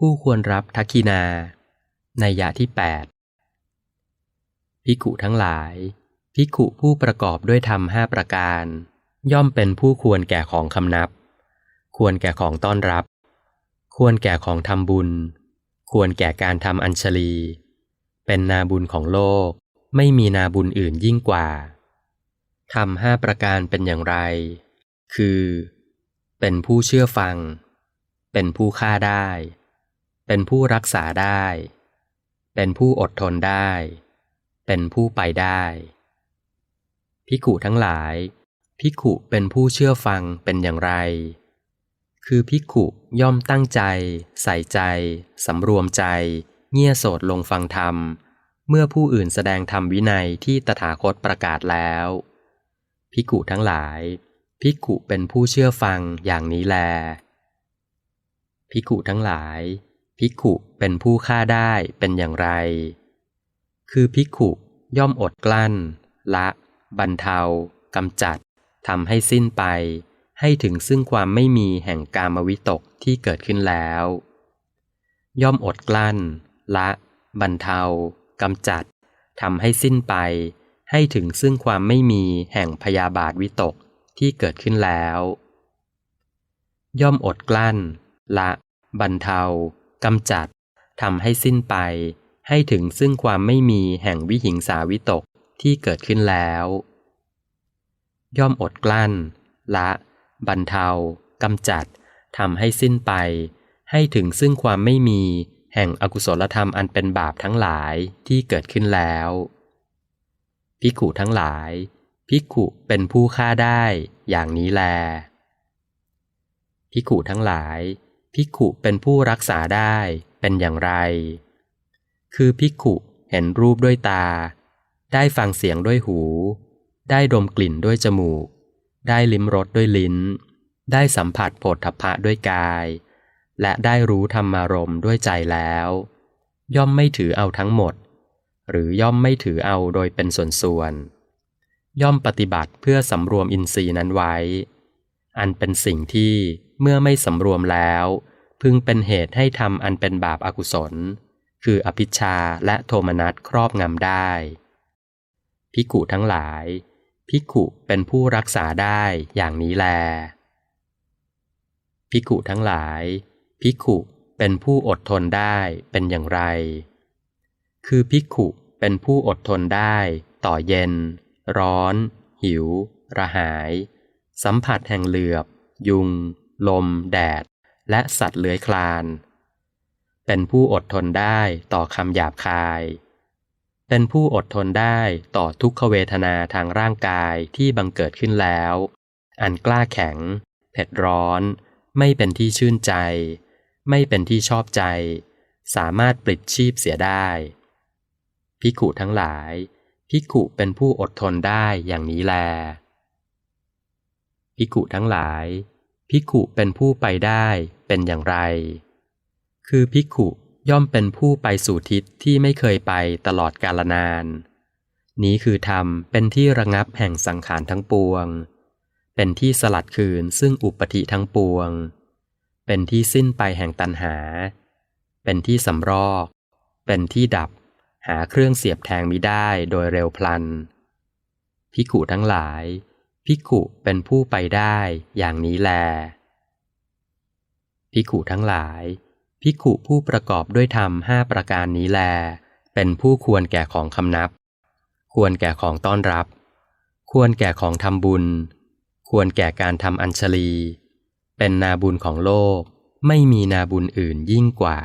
ผู้ควรรับทักคินาในยะที่8ภิกขุทั้งหลายภิกขุผู้ประกอบด้วยธรรมห้าประการ ย่อมเป็นผู้ควรแก่ของคำนับ ควรแก่ของต้อนรับ ควรแก่ของทำบุญ ควรแก่การทำอัญชลี เป็นนาบุญของโลก ไม่มีนาบุญอื่นยิ่งกว่าทำห้าประการเป็นอย่างไร คือ เป็นผู้เชื่อฟัง เป็นผู้ฆ่าได้ เป็นผู้รักษาได้ เป็นผู้อดทนได้ เป็นผู้ไปได้ พิกุทั้งหลาย พิกุเป็นผู้เชื่อฟังเป็นอย่างไร คือพิกุย่อมตั้งใจ ใส่ใจ สำรวมใจ เงี่ยโสดลงฟังธรรม เมื่อผู้อื่นแสดงธรรมวินัยที่ตถาคตประกาศแล้ว พิกุทั้งหลาย พิกุเป็นผู้เชื่อฟังอย่างนี้แล พิกุทั้งหลาย พิกุเป็นผู้ฆ่าได้เป็นอย่างไร คือพิกุย่อมอดกลั้น ละบรรเทากำจัดทำให้สิ้นไป ให้ถึงซึ่งความไม่มีแห่งกามวิตกที่เกิดขึ้นแล้ว ย่อมอดกลั้น ละบรรเทากำจัดทำให้สิ้นไป ให้ถึงซึ่งความไม่มีแห่งพยาบาทวิตกที่เกิดขึ้นแล้ว ย่อมอดกลั้น ละบรรเทา กำจัดทำให้สิ้นไป ให้ถึงซึ่งความไม่มีแห่งวิหิงสาวิตกที่เกิดขึ้นแล้ว ย่อมอดกลั้น ละบรรเทากำจัดทำให้สิ้นไป ให้ถึงซึ่งความไม่มีแห่งอกุศลธรรมอันเป็นบาปทั้งหลายที่เกิดขึ้นแล้วพิกุทั้งหลายพิกุเป็นผู้ฆ่าได้อย่างนี้แลพิกุทั้งหลาย พิกุเป็นผู้รักษาได้เป็นอย่างไร คือพิกุเห็นรูปด้วยตา ได้ฟังเสียงด้วยหู ได้ดมกลิ่นด้วยจมูก ได้ลิ้มรสด้วยลิ้น ได้สัมผัสโผฏฐัพพะด้วยกาย และได้รู้ธรรมารมด้วยใจแล้ว ย่อมไม่ถือเอาทั้งหมด หรือย่อมไม่ถือเอาโดยเป็นส่วนๆย่อมปฏิบัติเพื่อสำรวมอินทรีย์นั้นไว้ อันเป็นสิ่งที่เมื่อไม่สำรวมแล้ว พึงเป็นเหตุให้ทำอันเป็นบาปอากุศล คืออภิชาและโทมนัสครอบงำได้ พิกุทั้งหลาย พิกุเป็นผู้รักษาได้อย่างนี้แล พิกุทั้งหลาย พิกุเป็นผู้อดทนได้เป็นอย่างไร คือพิกุเป็นผู้อดทนได้ ต่อเย็น ร้อน หิว ระหาย สัมผัสแห่งเหลือบ ยุง ลม แดด และสัตว์เลื้อยคลาน เป็นผู้อดทนได้ต่อคำหยาบคาย เป็นผู้อดทนได้ต่อทุกขเวทนาทางร่างกายที่บังเกิดขึ้นแล้ว อันกล้าแข็ง เผ็ดร้อน ไม่เป็นที่ชื่นใจ ไม่เป็นที่ชอบใจ สามารถปลิดชีพเสียได้พิกุทั้งหลายพิกุเป็นผู้อดทนได้อย่างนี้แล พิกุทั้งหลายพิกุเป็นผู้ไปได้เป็นอย่างไร คือพิกุย่อมเป็นผู้ไปสู่ทิศที่ไม่เคยไปตลอดกาลนาน นี้คือธรรมเป็นที่ระงับแห่งสังขารทั้งปวง เป็นที่สลัดคืนซึ่งอุปธิทั้งปวง เป็นที่สิ้นไปแห่งตัณหา เป็นที่สำรอก เป็นที่ดับ หาเครื่องเสียบแทงมิได้โดยเร็วพลัน พิกุทั้งหลาย พิกุเป็นผู้ไปได้อย่างนี้แล พิกุทั้งหลาย พิกุผู้ประกอบด้วยธรรมห้าประการนี้แล เป็นผู้ควรแก่ของคำนับ ควรแก่ของต้อนรับ ควรแก่ของทำบุญ ควรแก่การทำอัญชลี เป็นนาบุญของโลก ไม่มีนาบุญอื่นยิ่งกว่า